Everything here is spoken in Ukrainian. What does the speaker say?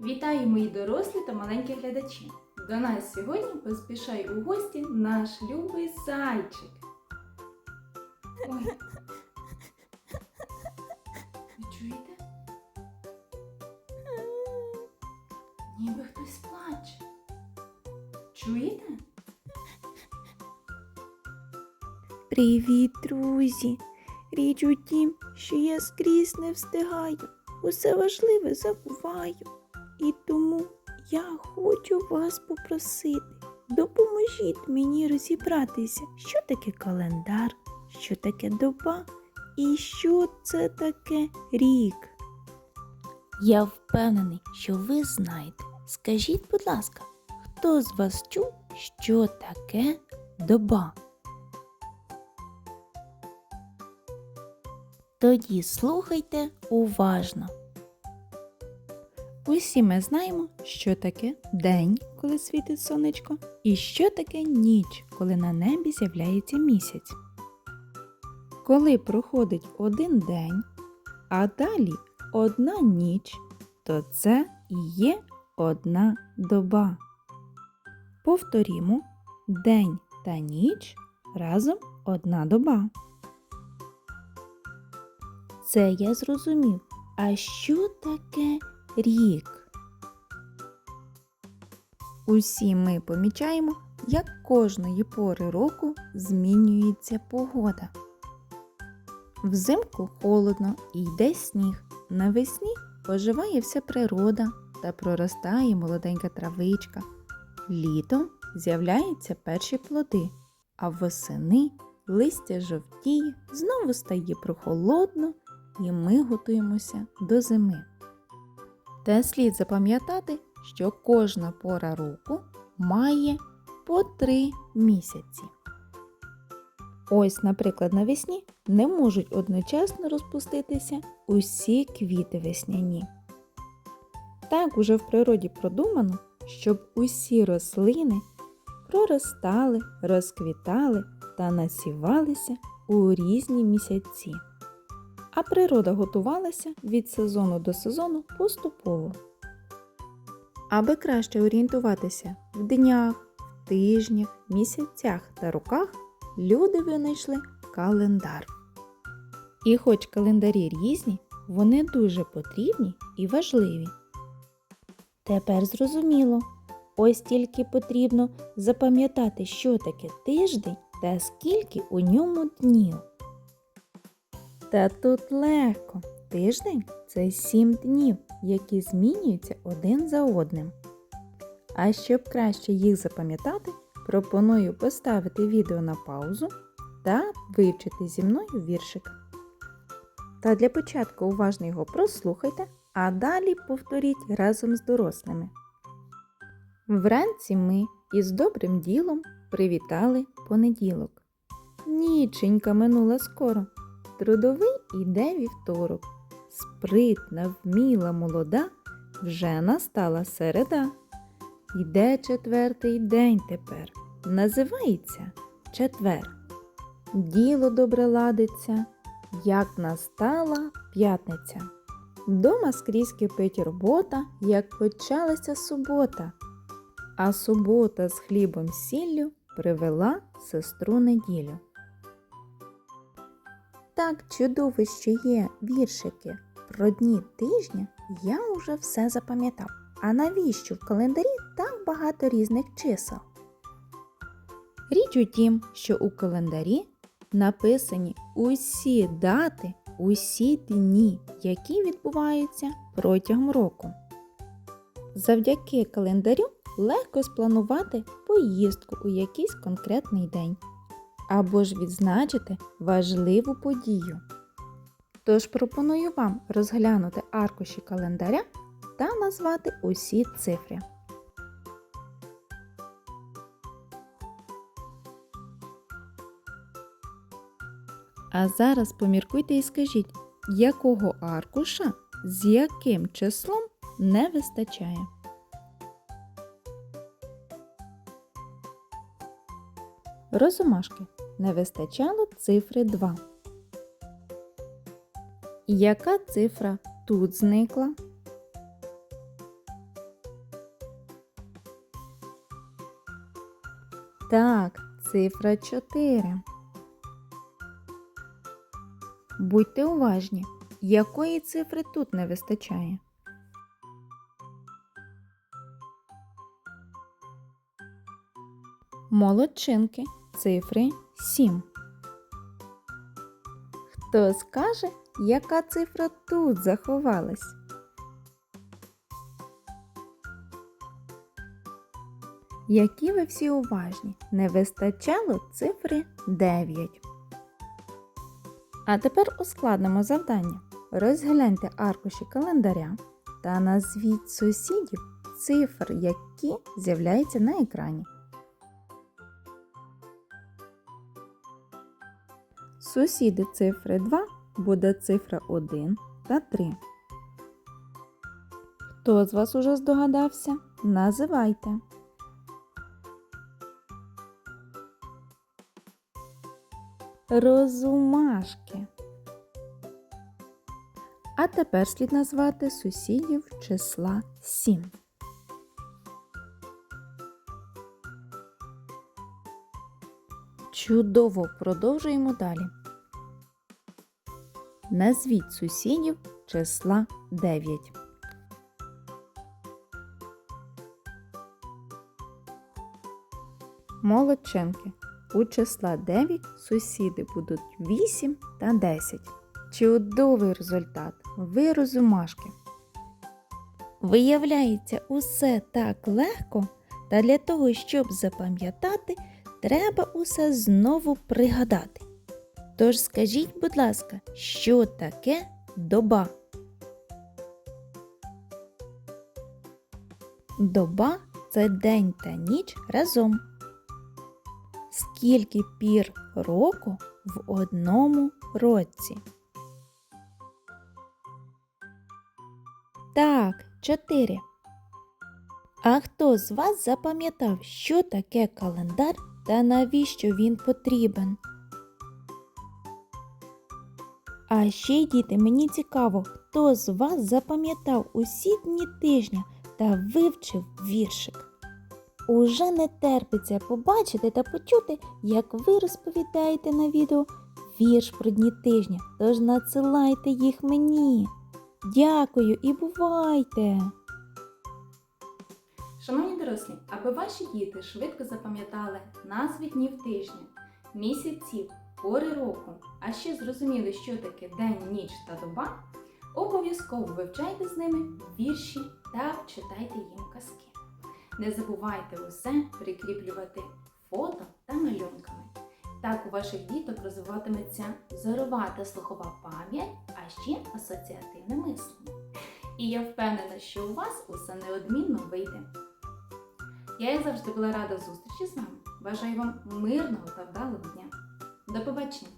Вітаю мої дорослі та маленькі глядачі. До нас сьогодні поспішає у гості наш любий зайчик. Ой. Ви чуєте? Ніби хтось плаче. Чуєте? Привіт, друзі! Річ у тім, що я скрізь не встигаю, усе важливе забуваю. І тому я хочу вас попросити, допоможіть мені розібратися, що таке календар, що таке доба і що це таке рік. Я впевнений, що ви знаєте. Скажіть, будь ласка, хто з вас чув, що таке доба? Тоді слухайте уважно. Усі ми знаємо, що таке день, коли світить сонечко, і що таке ніч, коли на небі з'являється місяць. Коли проходить один день, а далі одна ніч, то це і є одна доба. Повторімо, день та ніч разом одна доба. Це я зрозумів. А що таке рік? Усі ми помічаємо, як кожної пори року змінюється погода. Взимку холодно і йде сніг. Навесні оживає вся природа та проростає молоденька травичка. Літом з'являються перші плоди, а восени листя жовтіє, знову стає прохолодно і ми готуємося до зими. Та слід запам'ятати, що кожна пора року має по три місяці. Ось, наприклад, навесні не можуть одночасно розпуститися усі квіти весняні. Так уже в природі продумано, щоб усі рослини проростали, розквітали та насівалися у різні місяці а природа готувалася від сезону до сезону поступово. Аби краще орієнтуватися в днях, тижнях, місяцях та роках, люди винайшли календар. І хоч календарі різні, вони дуже потрібні і важливі. Тепер зрозуміло, ось тільки потрібно запам'ятати, що таке тиждень та скільки у ньому днів. Та тут легко. Тиждень це сім днів, які змінюються один за одним. А щоб краще їх запам'ятати, пропоную поставити відео на паузу та вивчити зі мною віршик. Та для початку уважно його прослухайте, а далі повторіть разом з дорослими. Вранці ми із добрим ділом привітали понеділок. Ніченька минула скоро. Трудовий іде вівторок. Спритна, вміла, молода, вже настала середа. Йде четвертий день тепер, називається четвер. Діло добре ладиться, як настала п'ятниця. Дома скрізь кипить робота, як почалася субота. А субота з хлібом сіллю привела сестру неділю. Так чудово, що є віршики про дні тижня, я уже все запам'ятав. А навіщо в календарі так багато різних чисел? Річ у тім, що у календарі написані усі дати, усі дні, які відбуваються протягом року. Завдяки календарю легко спланувати поїздку у якийсь конкретний день або ж відзначити важливу подію. Тож пропоную вам розглянути аркуші календаря та назвати усі цифри. А зараз поміркуйте і скажіть, якого аркуша з яким числом не вистачає. Розумашки. Не вистачало цифри 2. Яка цифра тут зникла? Так, цифра 4. Будьте уважні, якої цифри тут не вистачає? Молодчинки, цифри 7. Хто скаже, яка цифра тут заховалась? Які ви всі уважні, не вистачало цифри 9. А тепер ускладнимо завдання. Розгляньте аркуші календаря та назвіть сусідів цифр, які з'являються на екрані. Сусіди цифри 2 буде цифра 1 та 3. Хто з вас уже здогадався? Називайте. Розумашки. А тепер слід назвати сусідів числа 7. Чудово продовжуємо далі. Назвіть сусідів числа 9. Молодченки. У числа 9 сусіди будуть 8 та 10. Чудовий результат. Ви розумашки. Виявляється, усе так легко, та для того, щоб запам'ятати, треба усе знову пригадати. Тож скажіть, будь ласка, що таке доба? Доба це день та ніч разом. Скільки пір року в одному році? Так, чотири. А хто з вас запам'ятав, що таке календар та навіщо він потрібен? А ще, діти, мені цікаво, хто з вас запам'ятав усі дні тижня та вивчив віршик. Уже не терпиться побачити та почути, як ви розповідаєте на відео вірш про дні тижня, тож надсилайте їх мені. Дякую і бувайте! Шановні дорослі, аби ваші діти швидко запам'ятали назви днів тижня, місяців, пори року, а ще зрозуміли, що таке день, ніч та доба, обов'язково вивчайте з ними вірші та читайте їм казки. Не забувайте усе прикріплювати фото та малюнками. Так у ваших діток розвиватиметься зорова та слухова пам'ять, а ще асоціативне мислення. І я впевнена, що у вас усе неодмінно вийде. Я, як завжди, була рада зустрічі з вами. Бажаю вам мирного та вдалого дня. До побачення!